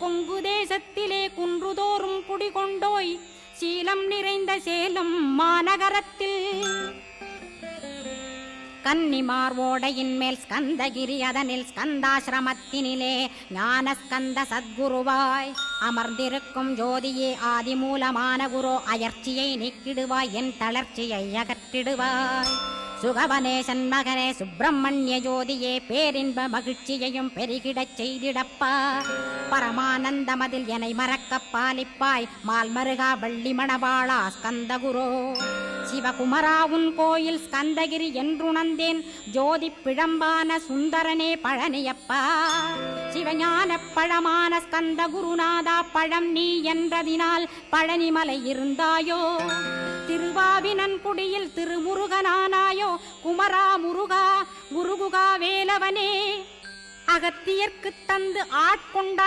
கொங்கு தேசத்திலே குன்றுதோறும் குடிகொண்டோய் சீலம் நிறைந்த சேலம் மாநகரத்தில். கன்னிமார் ஓடையின் மேல் ஸ்கந்தகிரி அதனில் ஸ்கந்தாசிரமத்தினிலே ஞான ஸ்கந்த சத்குருவாய். அமர்ந்திருக்கும் ஜோதியே ஆதிமூலமான குரு அயர்ச்சியை நீக்கிடுவாய் என் தளர்ச்சியை அகற்றிடுவாய். சுகவனேசன் மகனே சுப்பிரமணிய ஜோதியே பேரின்ப மகிழ்ச்சியையும் பெருகிடச் செய்திடப்பா. பரமானந்தமதில் என்னை மறக்க பாலிப்பாய். மால்மருகா வள்ளி மணவாளா ஸ்கந்தகுரோ. சிவகுமரா உன் கோயில் ஸ்கந்தகிரி என்றுணந்தேன் ஜோதி பிழம்பான சுந்தரனே பழனியப்பா. சிவஞான பழமான ஸ்கந்த குருநாதா பழம் நீ என்றதினால் பழனிமலை இருந்தாயோ. திரு திருவாவினன்குடியில் திருமுருகனானாயோ? குமரா முருகா குருகுகா வேலவனே. அகத்தியர்க்கு தந்து ஆட்கொண்ட